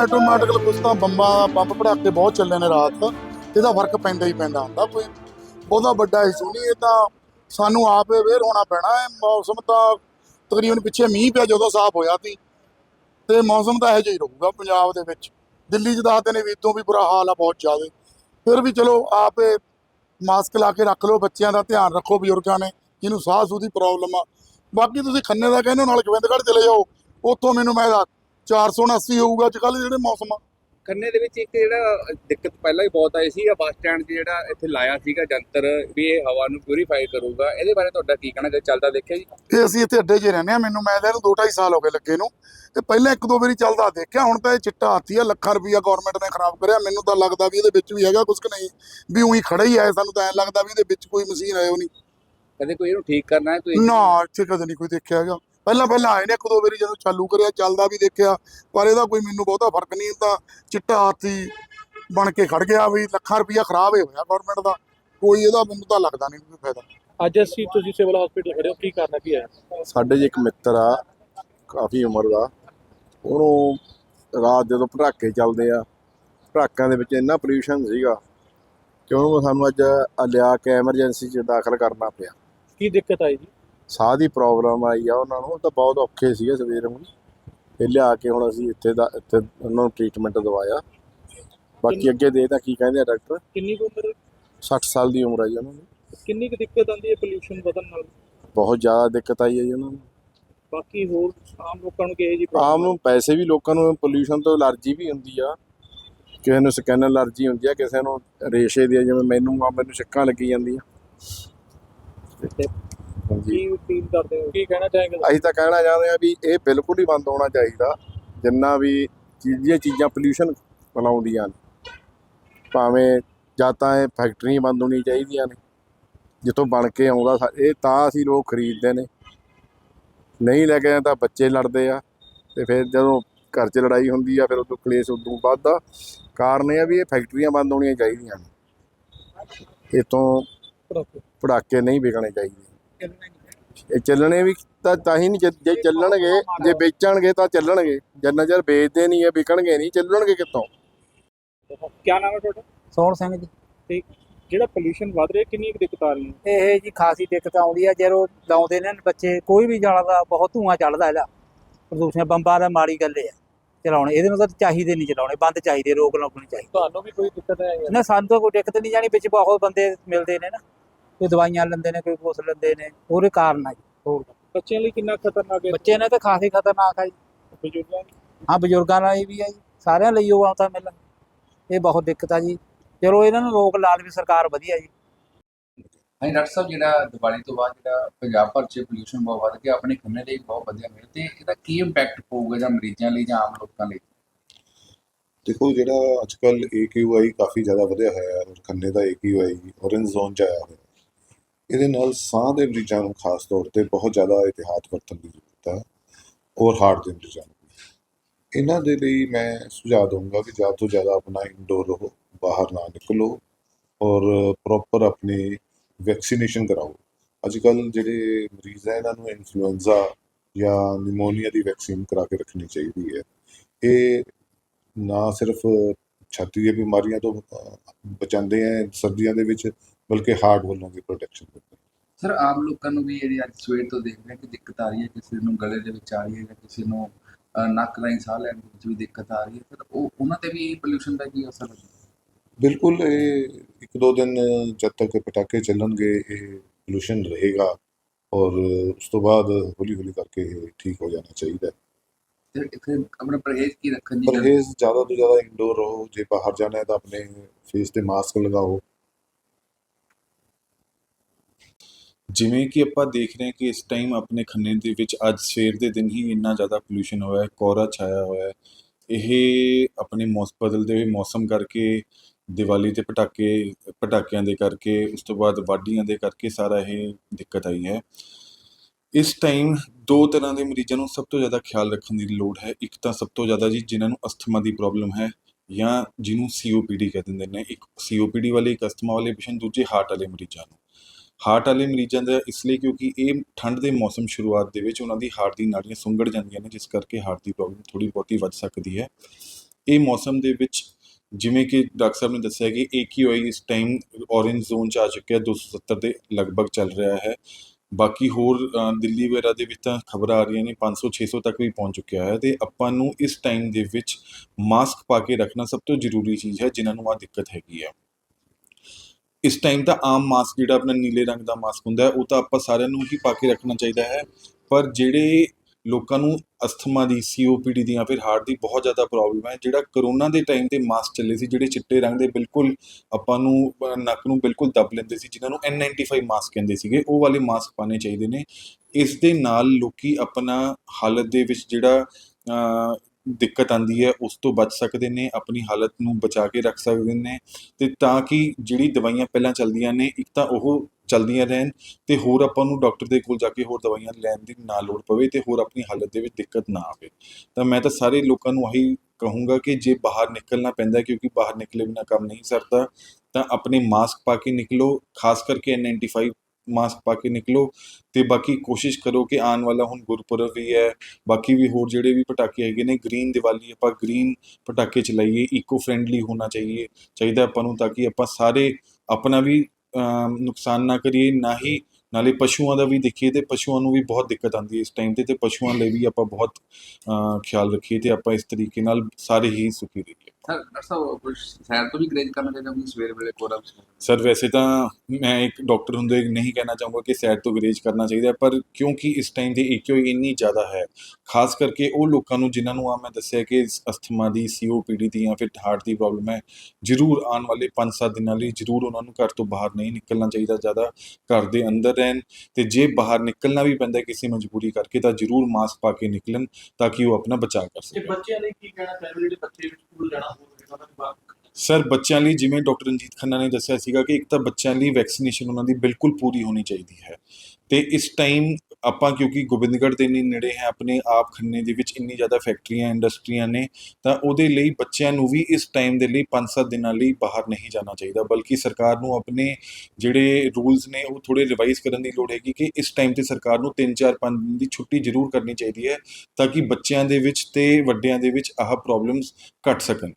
ਆਟੋਮੈਟਿਕਲ ਕੁਝ ਤਾਂ ਬੰਬਾਂ ਬੰਬ ਪੜਾਕੇ ਬਹੁਤ ਚੱਲੇ ਨੇ ਰਾਤ। ਇਹਦਾ ਫ਼ਰਕ ਪੈਂਦਾ ਹੀ ਪੈਂਦਾ ਹੁੰਦਾ ਕੋਈ। ਬਹੁਤਾ ਵੱਡਾ ਇਸ਼ੂ ਨਹੀਂ, ਇਹ ਤਾਂ ਸਾਨੂੰ ਆਪ ਅਵੇਅਰ ਹੋਣਾ ਪੈਣਾ। ਹੈ ਮੌਸਮ ਤਾਂ ਤਕਰੀਬਨ ਪਿੱਛੇ ਮੀਂਹ ਪਿਆ ਜਦੋਂ ਸਾਫ਼ ਹੋਇਆ ਸੀ। ਤੇ ਮੌਸਮ ਤਾਂ ਇਹੋ ਜਿਹਾ ਹੀ ਰਹੂਗਾ ਪੰਜਾਬ ਦੇ ਵਿੱਚ। ਦਿੱਲੀ 'ਚ ਦੱਸਦੇ ਨੇ ਵੀ ਇਦੋਂ ਵੀ ਬੁਰਾ ਹਾਲ ਆ ਬਹੁਤ ਜ਼ਿਆਦਾ। ਫਿਰ ਵੀ ਚਲੋ ਆਪੇ ਮਾਸਕ ਲਾ ਕੇ ਰੱਖ ਲਓ, ਬੱਚਿਆਂ ਦਾ ਧਿਆਨ ਰੱਖੋ, ਬਜ਼ੁਰਗਾਂ ਨੇ, ਜਿਹਨੂੰ ਸਾਹ ਸੂਹ ਦੀ ਪ੍ਰੋਬਲਮ ਆ। ਬਾਕੀ ਤੁਸੀਂ ਖੰਨੇ ਦਾ ਕਹਿੰਦੇ ਹੋ, ਨਾਲ ਗੋਬਿੰਦਗੜ੍ਹ ਚਲੇ ਜਾਓ। ਉੱਥੋਂ ਮੈਨੂੰ ਮੈਂ ਦਾ 480 ਹੋਊਗਾ ਅੱਜ ਕੱਲ੍ਹ ਜਿਹੜੇ ਮੌਸਮ ਆ। ਖੰਨੇ ਦੇ ਵਿੱਚ ਇੱਕ ਜਿਹੜਾ ਦਿੱਕਤ ਪਹਿਲਾਂ ਹੀ ਬਹੁਤ ਆਈ ਸੀ ਆ ਬੱਸ ਸਟੈਂਡ 'ਤੇ ਜਿਹੜਾ ਇੱਥੇ ਲਾਇਆ ਸੀਗਾ ਜੰਤਰ ਵੀ ਇਹ ਹਵਾ ਨੂੰ ਪਿਊਰੀਫਾਈ ਕਰੂਗਾ। ਇਹਦੇ ਬਾਰੇ ਤੁਹਾਡਾ ਕੀ ਕਹਿਣਾ ਜੇ ਚੱਲਦਾ ਦੇਖਿਆ ਜੀ? ਇਹ ਅਸੀਂ ਇੱਥੇ ਅੱਡੇ 'ਚ ਰਹਿੰਦੇ ਆ ਮੈਨੂੰ ਮੈਂ ਇਹਨੂੰ ਦੋ ਢਾਈ ਸਾਲ ਹੋ ਗਏ ਲੱਗੇ ਨੂੰ। ਤੇ ਪਹਿਲਾਂ ਇੱਕ ਦੋ ਵਾਰੀ ਚੱਲਦਾ ਦੇਖਿਆ ਹੁਣ ਤਾਂ ਇਹ ਚਿੱਟਾ ਹਾਥੀ ਆ। ਲੱਖਾਂ ਰੁਪਈਆ ਗਵਰਨਮੈਂਟ ਨੇ ਖਰਾਬ ਕਰਿਆ। ਮੈਨੂੰ ਤਾਂ ਲੱਗਦਾ ਵੀ ਇਹਦੇ ਵਿੱਚ ਵੀ ਹੈਗਾ ਕੁਝ ਕਿ ਨਹੀਂ। ਵੀ ਉਹੀ ਖੜਾ ਹੀ ਆਏ ਸਾਨੂੰ ਤਾਂ ਐਂ ਲੱਗਦਾ ਵੀ ਇਹਦੇ ਵਿੱਚ ਕੋਈ ਮਸ਼ੀਨ ਆਇਓ ਨਹੀਂ। ਕਦੇ ਕੋਈ ਇਹਨੂੰ ਠੀਕ ਕਰਨਾ ਹੈ ਕੋਈ ਨਾ ਇੱਥੇ ਕਦੇ ਨਹੀਂ ਕੋਈ ਦੇਖਿਆ ਹੈਗਾ। ਪਹਿਲਾਂ ਪਹਿਲਾਂ ਆਏ ਨੇ ਇੱਕ ਦੋ ਵਾਰੀ ਜਦੋਂ ਚਾਲੂ ਕਰਿਆ ਚੱਲਦਾ ਵੀ ਦੇਖਿਆ ਪਰ ਇਹਦਾ ਕੋਈ ਮੈਨੂੰ ਬਹੁਤਾ ਫ਼ਰਕ ਨਹੀਂ ਹੁੰਦਾ। ਚਿੱਟਾ ਹਾਥੀ ਬਣ ਕੇ ਖੜ ਗਿਆ ਵੀ ਲੱਖਾਂ ਰੁਪਈਆ ਖਰਾਬ ਹੀ ਹੋਇਆ ਗਵਰਨਮੈਂਟ ਦਾ। ਕੋਈ ਇਹਦਾ ਮੈਨੂੰ ਤਾਂ ਲੱਗਦਾ ਨਹੀਂ ਕੋਈ ਫਾਇਦਾ। ਅੱਜ ਅਸੀਂ ਤੁਸੀਂ ਸਿਵਲ ਹਸਪੀਟਲ ਖੜੇ ਹੋ ਕੀ ਕਰਨਾ ਕੀ ਹੈ? ਸਾਡੇ ਜੀ ਇੱਕ ਮਿੱਤਰ ਆ ਕਾਫੀ ਉਮਰ ਦਾ ਉਹਨੂੰ ਰਾਤ ਜਦੋਂ ਪਟਾਕੇ ਚੱਲਦੇ ਆ ਪਟਾਕਿਆਂ ਦੇ ਵਿੱਚ ਇੰਨਾ ਪੋਲਿਊਸ਼ਨ ਸੀਗਾ ਕਿ ਉਹਨੂੰ ਸਾਨੂੰ ਅੱਜ ਲਿਆ ਕੇ ਐਮਰਜੈਂਸੀ 'ਚ ਦਾਖਲ ਕਰਨਾ ਪਿਆ। ਕੀ ਦਿੱਕਤ ਆਈ ਜੀ? ਸਾਹ ਦੀ ਪ੍ਰੋਬਲਮ ਆਈ ਆ ਉਹਨਾਂ ਨੂੰ ਤਾਂ ਬਹੁਤ ਔਖੇ ਸੀਗੇ ਸਵੇਰ ਨੂੰ। ਇਹ ਲਿਆ ਕੇ ਹੁਣ ਅਸੀਂ ਇੱਥੇ ਦਾ ਇੱਥੇ ਉਹਨਾਂ ਨੂੰ ਟ੍ਰੀਟਮੈਂਟ ਦਵਾਇਆ। ਬਾਕੀ ਅੱਗੇ ਦੇ ਤਾਂ ਕੀ ਕਹਿੰਦੇ ਆ ਡਾਕਟਰ ਕਿੰਨੀ ਕੁ ਉਮਰ? 60 ਸਾਲ ਦੀ ਉਮਰ ਆ ਜੀ ਉਹਨਾਂ ਦੀ। ਕਿੰਨੀ ਕੁ ਦਿੱਕਤ ਆਉਂਦੀ ਹੈ ਪੋਲੂਸ਼ਨ ਵਧਣ ਨਾਲ? ਬਹੁਤ ਜ਼ਿਆਦਾ ਦਿੱਕਤ ਆਈ ਹੈ ਜੀ ਉਹਨਾਂ ਨੂੰ। ਬਾਕੀ ਹੋਰ ਆਮ ਲੋਕਾਂ ਨੂੰ ਕਿਹੋ ਜੀ ਆਮ ਨੂੰ ਪੈਸੇ ਵੀ ਲੋਕਾਂ ਨੂੰ ਪੋਲਿਊਸ਼ਨ ਤੋਂ ਅਲਰਜੀ ਵੀ ਹੁੰਦੀ ਆ। ਕਿਸੇ ਨੂੰ ਸਕਿਨ ਅਲਰਜੀ ਹੁੰਦੀ ਆ ਕਿਸੇ ਨੂੰ ਰੇਸ਼ੇ ਦੀ ਜਿਵੇਂ ਮੈਨੂੰ ਆ ਮੈਨੂੰ ਛਿੱਕਾਂ ਲੱਗੀ ਜਾਂਦੀਆਂ। ਕੀ ਅਪੀਲ ਕਰਦੇ ਹੋ? ਕੀ ਕਹਿਣਾ ਚਾहेंगे ਅਸੀਂ ਤਾਂ ਕਹਿਣਾ ਚਾਹੁੰਦੇ ਆ ਵੀ ਇਹ ਬਿਲਕੁਲ ਹੀ ਬੰਦ ਹੋਣਾ ਚਾਹੀਦਾ ਜਿੰਨਾ ਵੀ ਚੀਜ਼ਾਂ ਚੀਜ਼ਾਂ ਪੋਲਿਊਸ਼ਨ ਫੈਲਾਉਂਦੀਆਂ ਨੇ। ਭਾਵੇਂ ਜਾਂ ਤਾਂ ਇਹ ਫੈਕਟਰੀਆਂ ਬੰਦ ਹੋਣੀਆਂ ਚਾਹੀਦੀਆਂ ਨੇ ਜਿੱਥੋਂ ਬਣ ਕੇ ਆਉਂਦਾ ਇਹ ਤਾਂ ਅਸੀਂ ਲੋਕ ਖਰੀਦਦੇ ਨੇ। ਨਹੀਂ ਲੈ ਕੇ ਤਾਂ ਬੱਚੇ ਲੜਦੇ ਆ ਤੇ ਫਿਰ ਜਦੋਂ ਘਰ 'ਚ ਲੜਾਈ ਹੁੰਦੀ ਆ ਫਿਰ ਉਦੋਂ ਕਲੇਸ਼ ਉਦੋਂ ਵੱਧਦਾ ਕਾਰਨ ਇਹ ਆ ਵੀ ਇਹ ਫੈਕਟਰੀਆਂ ਬੰਦ ਹੋਣੀਆਂ ਚਾਹੀਦੀਆਂ ਨੇ। ਇਤੋਂ ਪੜਾਕੇ ਨਹੀਂ ਵਿਕਣੇ ਚਾਹੀਦੇ। ਚੱਲਣੇ ਵੀ ਤਾਂ ਤਾਂ ਹੀ ਨਹੀਂ ਜੇ- ਚੱਲਣਗੇ ਜੇ ਵੇਚਣਗੇ ਤਾਂ ਚੱਲਣਗੇ। ਜਿੰਨਾ ਚਿਰ ਵੇਚਦੇ ਨਹੀਂ ਇਹ ਵਿਕਣਗੇ ਨਹੀਂ ਚੱਲਣਗੇ ਕਿੱਥੋਂ? ਕੀ ਨਾਮ ਹੈ ਤੁਹਾਡਾ? ਸੋਹਣ ਸਿੰਘ ਜੀ। ਤੇ ਜਿਹੜਾ ਪੋਲੂਸ਼ਨ ਵੱਧ ਰਿਹਾ ਕਿੰਨੀ ਕੁ ਦਿੱਕਤ ਆ ਰਹੀ ਹੈ? ਇਹ ਜੀ ਖਾਸੀ ਦਿੱਕਤ ਆਉਂਦੀ ਆ ਜਦੋਂ ਲਾਉਂਦੇ ਨੇ ਬੱਚੇ ਕੋਈ ਵੀ ਚੱਲਦਾ ਬਹੁਤ ਧੂਆਂ ਇਹਦਾ ਪ੍ਰਦੂਸ਼ਣ ਬੰਬਾਂ ਦਾ ਮਾੜੀ ਗੱਲ ਹੈ ਚਲਾਉਣੇ। ਇਹਦੇ ਨੂੰ ਤਾਂ ਚਾਹੀਦੇ ਨਹੀਂ ਚਲਾਉਣੇ ਬੰਦ ਚਾਹੀਦੇ ਰੋਕ ਲਾਉਣੀ ਚਾਹੀਦੀ। ਤੁਹਾਨੂੰ ਵੀ ਕੋਈ ਦਿੱਕਤ ਹੈ? ਨਾ ਸਾਨੂੰ ਤਾਂ ਕੋਈ ਦਿੱਕਤ ਨਹੀਂ ਜਾਣੀ ਵਿੱਚ ਬਹੁਤ ਬੰਦੇ ਮਿਲਦੇ ਨੇ ਨਾ। ਕੋਈ ਦਵਾਈਆਂ ਲੈਂਦੇ ਨੇ ਕੋਈ ਕੁਛ ਲੈਂਦੇ ਨੇ ਉਹਦੇ ਕਾਰਨ ਆ ਜੀ ਹੋਰ ਬੱਚਿਆਂ ਲਈ ਕਿੰਨਾ ਖਤਰਨਾਕ ਹੈ? ਬੱਚੇ ਨੇ ਤਾਂ ਖਾਸੀ ਖਤਰਨਾਕ ਆ ਜੀ। ਬਜ਼ੁਰਗਾਂ ਲਈ? ਹਾਂ ਬਜ਼ੁਰਗਾਂ ਲਈ ਵੀ ਆ ਜੀ ਸਾਰਿਆਂ ਲਈ ਉਹ ਆਉਂਦਾ ਮਿਲ ਇਹ ਬਹੁਤ ਦਿੱਕਤ ਆ ਜੀ। ਚਲੋ ਇਹਨਾਂ ਨੂੰ ਰੋਕ ਲਾ ਲਵੇ ਸਰਕਾਰ ਵਧੀਆ ਜੀ। ਹਾਂਜੀ ਡਾਕਟਰ ਸਾਹਿਬ ਜਿਹੜਾ ਦੀਵਾਲੀ ਤੋਂ ਬਾਅਦ ਜਿਹੜਾ ਪੰਜਾਬ ਭਰ 'ਚ ਪੋਲੂਸ਼ਨ ਬਹੁਤ ਵੱਧ ਗਿਆ ਆਪਣੇ ਖੰਨੇ ਲਈ ਬਹੁਤ ਵਧੀਆ ਮਿਲ ਤੇ ਇਹਦਾ ਕੀ ਇੰਪੈਕਟ ਪਊਗਾ ਜਾਂ ਮਰੀਜ਼ਾਂ ਲਈ ਜਾਂ ਆਮ ਲੋਕਾਂ ਲਈ? ਦੇਖੋ ਜਿਹੜਾ ਅੱਜ ਕੱਲ AQI ਕਾਫੀ ਜ਼ਿਆਦਾ ਵਧਿਆ ਹੋਇਆ ਹੈ ਔਰ ਖੰਨੇ ਦਾ AQI ਔਰੇਂਜ ਜ਼ੋਨ ਚ ਆਇਆ ਹੋਇਆ। ਇਹਦੇ ਨਾਲ ਸਾਹ ਦੇ ਮਰੀਜ਼ਾਂ ਨੂੰ ਖਾਸ ਤੌਰ ਤੇ ਬਹੁਤ ਜ਼ਿਆਦਾ ਇਤਿਹਾਤ ਵਰਤਣ ਦੀ ਜ਼ਰੂਰਤ ਹੈ ਔਰ ਹਾਰਟ ਦੇ ਮਰੀਜ਼ਾਂ ਨੂੰ ਇਹਨਾਂ ਦੇ ਲਈ ਮੈਂ ਸੁਝਾਅ ਦਊਂਗਾ ਕਿ ਜ਼ਿਆਦਾ ਤੋਂ ਜ਼ਿਆਦਾ ਆਪਣਾ ਇਨਡੋਰ ਰਹੋ, ਬਾਹਰ ਨਾ ਨਿਕਲੋ ਔਰ ਪ੍ਰੋਪਰ ਆਪਣੇ ਵੈਕਸੀਨੇਸ਼ਨ ਕਰਾਓ। ਅੱਜ ਕੱਲ ਜਿਹੜੇ ਮਰੀਜ਼ ਹੈ ਇਹਨਾਂ ਨੂੰ ਇਨਫਲੂਐਂਜ਼ਾ ਜਾਂ ਨਿਮੋਨੀਆ ਦੀ ਵੈਕਸੀਨ ਕਰਾ ਕੇ ਰੱਖਣੀ ਚਾਹੀਦੀ ਹੈ। ਇਹ ਨਾ ਸਿਰਫ ਛਾਤੀ ਦੀਆਂ ਬਿਮਾਰੀਆਂ ਤੋਂ ਬਚਾਉਂਦੇ ਹੈ ਸਰਦੀਆਂ ਦੇ ਵਿੱਚ ਬਲਕਿ ਹਾਰਟ ਵੱਲੋਂ ਵੀ ਪ੍ਰੋਟੈਕਸ਼ਨ ਦਿੰਦੇ ਸਰ ਆਮ ਲੋਕਾਂ ਨੂੰ ਵੀ ਜਿਹੜੀ ਅੱਜ ਸਵੇਰ ਤੋਂ ਦੇਖ ਰਹੇ ਕਿ ਦਿੱਕਤ ਆ ਰਹੀ ਹੈ ਕਿਸੇ ਨੂੰ ਗਲੇ ਦੇ ਵਿੱਚ ਆ ਰਹੀ ਹੈ ਜਾਂ ਕਿਸੇ ਨੂੰ ਨੱਕ ਰਾਹੀਂ ਸਾਹ ਲੈਣ ਵਿੱਚ ਵੀ ਦਿੱਕਤ ਆ ਰਹੀ ਹੈ। ਫਿਰ ਉਹ ਉਹਨਾਂ ਤੇ ਵੀ ਪੋਲੂਸ਼ਨ ਦਾ ਕੀ ਅਸਰ ਹੈ? ਬਿਲਕੁਲ ਇਹ ਇੱਕ ਦੋ ਦਿਨ ਜਦ ਤੱਕ ਪਟਾਕੇ ਚੱਲਣਗੇ ਇਹ ਪੋਲੂਸ਼ਨ ਰਹੇਗਾ ਔਰ ਉਸ ਤੋਂ ਬਾਅਦ ਹੌਲੀ ਹੌਲੀ ਕਰਕੇ ਇਹ ਠੀਕ ਹੋ ਜਾਣਾ ਚਾਹੀਦਾ ਫਿਰ ਆਪਣਾ ਪਰਹੇਜ਼ ਕੀ ਰੱਖਣ ਦੀ ਪਰਹੇਜ਼ ਜ਼ਿਆਦਾ ਤੋਂ ਜ਼ਿਆਦਾ ਇਨਡੋਰ ਰਹੋ ਜੇ ਬਾਹਰ ਜਾਣਾ ਹੈ ਤਾਂ ਆਪਣੇ ਫੇਸ ਤੇ ਮਾਸਕ ਲਗਾਓ ਜਿਵੇਂ ਕਿ ਆਪਾਂ ਦੇਖ ਰਹੇ ਹਾਂ ਕਿ ਇਸ ਟਾਈਮ ਆਪਣੇ ਖੰਨੇ ਦੇ ਵਿੱਚ ਅੱਜ ਸਵੇਰ ਦੇ ਦਿਨ ਹੀ ਇੰਨਾ ਜ਼ਿਆਦਾ ਪੋਲੂਸ਼ਨ ਹੋਇਆ ਹੈ, ਕੋਹਰਾ ਛਾਇਆ ਹੋਇਆ ਹੈ। ਇਹ ਆਪਣੇ ਮੌਸਮ ਬਦਲਦੇ ਹੋਏ ਮੌਸਮ ਕਰਕੇ, ਦੀਵਾਲੀ ਤੇ ਪਟਾਕੇ, ਪਟਾਕਿਆਂ ਦੇ ਕਰਕੇ, ਉਸ ਤੋਂ ਬਾਅਦ ਵਾਢੀਆਂ ਦੇ ਕਰਕੇ ਸਾਰਾ ਇਹ ਦਿੱਕਤ ਆਈ ਹੈ। ਇਸ ਟਾਈਮ ਦੋ ਤਰ੍ਹਾਂ ਦੇ ਮਰੀਜ਼ਾਂ ਨੂੰ ਸਭ ਤੋਂ ਜ਼ਿਆਦਾ ਖਿਆਲ ਰੱਖਣ ਦੀ ਲੋੜ ਹੈ। ਇੱਕ ਤਾਂ ਸਭ ਤੋਂ ਜ਼ਿਆਦਾ ਜੀ ਜਿਨ੍ਹਾਂ ਨੂੰ ਅਸਥਮਾ ਦੀ ਪ੍ਰੋਬਲਮ ਹੈ ਜਾਂ ਜਿਹਨੂੰ ਸੀਓਪੀਡੀ ਕਹਿ ਦਿੰਦੇ ਨੇ। ਇੱਕ ਸੀਓਪੀਡੀ ਵਾਲੇ, ਇੱਕ ਅਸਥਮਾ ਵਾਲੇ ਪੇਸ਼ੈਂਟ ਦੂਜੇ ਹਾਰਟ ਵਾਲੇ ਮਰੀਜ਼ਾਂ ਨੂੰ। ਹਾਰਟ ਵਾਲੇ ਮਰੀਜ਼ਾਂ ਦਾ ਇਸ ਲਈ ਕਿਉਂਕਿ ਇਹ ਠੰਡ ਦੇ ਮੌਸਮ ਸ਼ੁਰੂਆਤ ਦੇ ਵਿੱਚ ਉਹਨਾਂ ਦੀ ਹਾਰਟ ਦੀ ਨਾੜੀਆਂ ਸੁੰਗੜ ਜਾਂਦੀਆਂ ਨੇ, ਜਿਸ ਕਰਕੇ ਹਾਰਟ ਦੀ ਪ੍ਰੋਬਲਮ ਥੋੜੀ ਬਹੁਤੀ ਵੱਧ ਸਕਦੀ ਹੈ। ਇਹ ਮੌਸਮ ਦੇ ਵਿੱਚ ਜਿਵੇਂ ਕਿ ਡਾਕਟਰ ਸਾਹਿਬ ਨੇ ਦੱਸਿਆ ਕਿ AQI ਇਸ ਟਾਈਮ ਔਰੇਂਜ ਜ਼ੋਨ 'ਚ ਆ ਚੁੱਕਿਆ 270 ਦੇ ਲਗਭਗ ਚੱਲ ਰਿਹਾ ਹੈ। ਬਾਕੀ ਹੋਰ ਦਿੱਲੀ ਵਗੈਰਾ ਦੇ ਵਿੱਚ ਤਾਂ ਖਬਰਾਂ ਆ ਰਹੀਆਂ ਨੇ 500 600 ਤੱਕ ਵੀ ਪਹੁੰਚ ਚੁੱਕਿਆ ਹੈ। ਤੇ ਆਪਾਂ ਨੂੰ ਇਸ ਟਾਈਮ ਦੇ ਵਿੱਚ ਮਾਸਕ ਪਾ ਕੇ ਰੱਖਣਾ ਸਭ ਤੋਂ ਜ਼ਰੂਰੀ ਚੀਜ਼ ਹੈ, ਜਿਨ੍ਹਾਂ ਨੂੰ ਆ ਦਿੱਕਤ ਹੈਗੀ ਹੈ ਇਸ ਟਾਈਮ ਤਾਂ ਆਮ ਮਾਸਕ ਜਿਹੜਾ ਆਪਣਾ ਨੀਲੇ ਰੰਗ ਦਾ ਮਾਸਕ ਹੁੰਦਾ ਹੈ, ਉਹ ਤਾਂ ਆਪਾਂ ਸਾਰਿਆਂ ਨੂੰ ਹੀ ਪਾ ਕੇ ਰੱਖਣਾ ਚਾਹੀਦਾ ਹੈ। ਪਰ ਜਿਹੜੇ ਲੋਕਾਂ ਨੂੰ ਅਸਥਮਾ ਦੀ ਸੀਓਪੀਡੀ ਦੀ ਜਾਂ ਫਿਰ ਹਾਰਟ ਦੀ ਬਹੁਤ ਜ਼ਿਆਦਾ ਪ੍ਰੋਬਲਮ ਹੈ, ਜਿਹੜਾ ਕਰੋਨਾ ਦੇ ਟਾਈਮ ਤੇ ਮਾਸਕ ਚੱਲੇ ਸੀ, ਜਿਹੜੇ ਚਿੱਟੇ ਰੰਗ ਦੇ ਬਿਲਕੁਲ ਆਪਾਂ ਨੂੰ ਨੱਕ ਨੂੰ ਬਿਲਕੁਲ ਦੱਬ ਲੈਂਦੇ ਸੀ, ਜਿਨ੍ਹਾਂ ਨੂੰ N95 ਮਾਸਕ ਕਹਿੰਦੇ ਸੀਗੇ, ਉਹ ਵਾਲੇ ਮਾਸਕ ਪਾਣੇ ਚਾਹੀਦੇ ਨੇ। ਇਸ ਦੇ ਨਾਲ ਲੋਕੀ ਆਪਣਾ ਹਾਲਤ ਦੇ ਵਿੱਚ ਜਿਹੜਾ ਦਿੱਕਤ ਆਉਂਦੀ ਹੈ, ਉਸ ਤੋਂ ਬਚ ਸਕਦੇ ਨੇ, ਆਪਣੀ ਹਾਲਤ ਨੂੰ ਬਚਾ ਕੇ ਰੱਖ ਸਕਦੇ ਨੇ ਤੇ ਤਾਂ ਕਿ ਜਿਹੜੀ ਦਵਾਈਆਂ ਪਹਿਲਾਂ ਚੱਲਦੀਆਂ ਨੇ, ਇੱਕ ਤਾਂ ਉਹ ਚੱਲਦੀਆਂ ਰਹਿਣ ਤੇ ਹੋਰ ਆਪਾਂ ਨੂੰ ਡਾਕਟਰ ਦੇ ਕੋਲ ਜਾ ਕੇ ਹੋਰ ਦਵਾਈਆਂ ਲੈਣ ਦੀ ਨਾ ਲੋੜ ਪਵੇ ਤੇ ਹੋਰ ਆਪਣੀ ਹਾਲਤ ਦੇ ਵਿੱਚ ਦਿੱਕਤ ਨਾ ਆਵੇ। ਤਾਂ ਮੈਂ ਤਾਂ ਸਾਰੇ ਲੋਕਾਂ ਨੂੰ ਆਹੀ ਕਹੂੰਗਾ ਕਿ ਜੇ ਬਾਹਰ ਨਿਕਲਣਾ ਪੈਂਦਾ ਕਿਉਂਕਿ ਬਾਹਰ ਨਿਕਲੇ ਬਿਨਾ ਕੰਮ ਨਹੀਂ ਸਰਦਾ, ਤਾਂ ਆਪਣੇ ਮਾਸਕ ਪਾ ਕੇ ਨਿਕਲੋ, ਖਾਸ ਕਰਕੇ N95 ਮਾਸਕ ਪਾ ਕੇ ਨਿਕਲੋ ਤੇ ਬਾਕੀ ਕੋਸ਼ਿਸ਼ ਕਰੋ ਕਿ ਆਉਣ ਵਾਲਾ ਹੁਣ ਗੁਰਪੁਰਬ ਵੀ ਹੈ, ਬਾਕੀ ਵੀ ਹੋਰ ਜਿਹੜੇ ਵੀ ਪਟਾਕੇ ਹੈਗੇ ਨੇ ਗ੍ਰੀਨ ਦੀਵਾਲੀ ਆਪਾਂ ਗ੍ਰੀਨ ਪਟਾਕੇ ਚਲਾਈਏ ਇਕੋ ਫ੍ਰੈਂਡਲੀ ਹੋਣਾ ਚਾਹੀਏ, ਚਾਹੀਦਾ ਆਪਾਂ ਨੂੰ ਤਾਂ ਕਿ ਆਪਾਂ ਸਾਰੇ ਆਪਣਾ ਵੀ ਨੁਕਸਾਨ ਨਾ ਕਰੀਏ, ਨਾ ਹੀ ਨਾਲੇ ਪਸ਼ੂਆਂ ਦਾ ਵੀ ਦੇਖੀਏ ਤੇ ਪਸ਼ੂਆਂ ਨੂੰ ਵੀ ਬਹੁਤ ਦਿੱਕਤ ਆਉਂਦੀ ਹੈ ਇਸ ਟਾਈਮ ਤੇ ਤੇ ਪਸ਼ੂਆਂ ਲਈ ਵੀ ਆਪਾਂ ਬਹੁਤ ਖਿਆਲ ਰੱਖੀਏ ਤੇ ਆਪਾਂ ਇਸ ਤਰੀਕੇ ਨਾਲ ਸਾਰੇ ਹੀ ਸੁਖੀ ਰਹੀਏ। ਸਰ ਡਾਕਟਰ ਸਾਹਿਬ ਕੁਝ ਸੈਰ ਤੋਂ ਵੀ ਗਰੇਜ ਕਰਨਾ ਚਾਹੀਦਾ ਵੀ ਸਵੇਰ ਵੇਲੇ ਕੋਰਾ ਵਿੱਚ ਸਰ? ਵੈਸੇ ਤਾਂ ਮੈਂ ਇੱਕ ਡਾਕਟਰ ਹੁੰਦੇ ਨਹੀਂ ਕਹਿਣਾ ਚਾਹੂੰਗਾ ਕਿ ਸੈਰ ਤੋਂ ਗਰੇਜ ਕਰਨਾ ਚਾਹੀਦਾ ਪਰ ਕਿਉਂਕਿ ਇਸ ਟਾਈਮ ਦੀ AQI ਇੰਨੀ ਜ਼ਿਆਦਾ ਹੈ ਖਾਸ ਕਰਕੇ ਉਹ ਲੋਕਾਂ ਨੂੰ ਜਿਨ੍ਹਾਂ ਨੂੰ ਆ ਮੈਂ ਦੱਸਿਆ ਕਿ ਅਸਥਮਾ ਦੀ ਸੀਓਪੀਡੀ ਦੀ ਜਾਂ ਫਿਰ ਹਾਰਟ ਦੀ ਪ੍ਰੋਬਲਮ ਹੈ ਜ਼ਰੂਰ ਆਉਣ ਵਾਲੇ 5-7 ਦਿਨਾਂ ਲਈ ਜ਼ਰੂਰ ਉਹਨਾਂ ਨੂੰ ਘਰ ਤੋਂ ਬਾਹਰ ਨਹੀਂ ਨਿਕਲਣਾ ਚਾਹੀਦਾ ਜ਼ਿਆਦਾ ਘਰ ਦੇ ਅੰਦਰ ਰਹਿਣ ਤੇ ਜੇ ਬਾਹਰ ਨਿਕਲਣਾ ਵੀ ਪੈਂਦਾ ਕਿਸੇ ਮਜਬੂਰੀ ਕਰਕੇ ਤਾਂ ਜ਼ਰੂਰ ਮਾਸਕ ਪਾ ਕੇ ਨਿਕਲਣ ਤਾਂ ਕਿ ਉਹ ਆਪਣਾ ਬਚਾਅ ਕਰ ਤੇ ਸਕਣ। ਬੱਚਿਆਂ ਲਈ ਕੀ ਕਹਿਣਾ ਚਾਹੁੰਦੇ ਜਿਹੜੇ ਬੱਚੇ ਵੀ ਸਕੂਲ ਜਾਣਾ ਹੋਵੇ ਉਹਨਾਂ ਦੇ ਬਾਅਦ ਸਰ ਬੱਚਿਆਂ ਲਈ ਜਿਵੇਂ ਡਾਕਟਰ ਰਣਜੀਤ ਖੰਨਾ ਨੇ ਦੱਸਿਆ ਸੀਗਾ ਕਿ ਇੱਕ ਤਾਂ ਬੱਚਿਆਂ ਲਈ ਵੈਕਸੀਨੇਸ਼ਨ ਉਹਨਾਂ ਦੀ ਬਿਲਕੁਲ ਪੂਰੀ ਹੋਣੀ ਚਾਹੀਦੀ ਹੈ। ਤੇ ਇਸ ਟਾਈਮ ਆਪਾਂ ਕਿਉਂਕਿ ਗੋਬਿੰਦਗੜ੍ਹ ਦੇ ਇੰਨੇ ਨੇੜੇ ਹੈ, ਆਪਣੇ ਆਪ ਖੰਨੇ ਦੇ ਵਿੱਚ ਇੰਨੀ ਜ਼ਿਆਦਾ ਫੈਕਟਰੀਆਂ ਇੰਡਸਟਰੀਆਂ ਨੇ, ਤਾਂ ਉਹਦੇ ਲਈ ਬੱਚਿਆਂ ਨੂੰ ਵੀ ਇਸ ਟਾਈਮ ਦੇ ਲਈ 5-7 ਦਿਨਾਂ ਲਈ ਬਾਹਰ ਨਹੀਂ ਜਾਣਾ ਚਾਹੀਦਾ, ਬਲਕਿ ਸਰਕਾਰ ਨੂੰ ਆਪਣੇ ਜਿਹੜੇ ਰੂਲਸ ਨੇ ਉਹ ਥੋੜੇ ਰਿਵਾਈਜ਼ ਕਰਨ ਦੀ ਲੋੜ ਹੈਗੀ ਕਿ ਇਸ ਟਾਈਮ ਤੇ ਸਰਕਾਰ ਨੂੰ 3-4-5 ਦਿਨ ਦੀ ਛੁੱਟੀ ਜ਼ਰੂਰ ਕਰਨੀ ਚਾਹੀਦੀ ਹੈ, ਤਾਂ ਕਿ ਬੱਚਿਆਂ ਦੇ ਵਿੱਚ ਤੇ ਵੱਡਿਆਂ ਦੇ ਵਿੱਚ ਆਹ ਪ੍ਰੋਬਲਮਸ ਘਟ ਸਕਣ।